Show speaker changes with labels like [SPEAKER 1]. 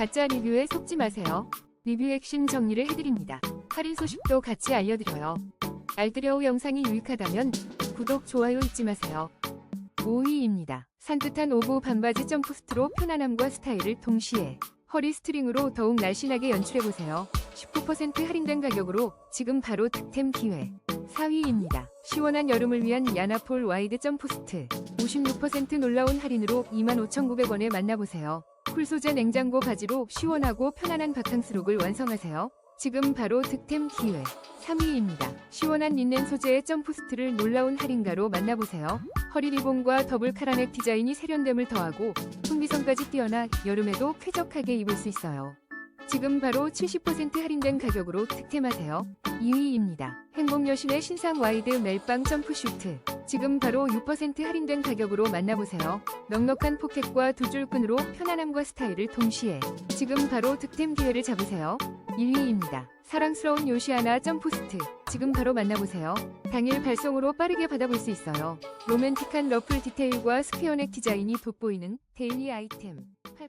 [SPEAKER 1] 가짜 리뷰에 속지 마세요. 리뷰 핵심 정리를 해드립니다. 할인 소식도 같이 알려드려요. 알뜰여우 영상이 유익하다면 구독, 좋아요 잊지 마세요. 5위입니다. 산뜻한 오브 반바지 점프스트로 편안함과 스타일을 동시에 허리 스트링으로 더욱 날씬하게 연출해보세요. 19% 할인된 가격으로 지금 바로 득템 기회. 4위입니다. 시원한 여름을 위한 야나폴 와이드 점프스트. 56% 놀라운 할인으로 25,900원에 만나보세요. 쿨 소재 냉장고 바지로 시원하고 편안한 바캉스룩을 완성하세요. 지금 바로 득템 기회. 3위입니다. 시원한 린넨 소재의 점프스트를 놀라운 할인가로 만나보세요. 허리 리본과 더블 카라넥 디자인이 세련됨을 더하고 통기성까지 뛰어나 여름에도 쾌적하게 입을 수 있어요. 지금 바로 70% 할인된 가격으로 득템하세요. 2위입니다. 행복 여신의 신상 와이드 멜빵 점프 슈트. 지금 바로 6% 할인된 가격으로 만나보세요. 넉넉한 포켓과 두 줄 끈으로 편안함과 스타일을 동시에 지금 바로 득템 기회를 잡으세요. 1위입니다. 사랑스러운 요시아나 점프스트. 지금 바로 만나보세요. 당일 발송으로 빠르게 받아볼 수 있어요. 로맨틱한 러플 디테일과 스퀘어넥 디자인이 돋보이는 데일리 아이템. 8%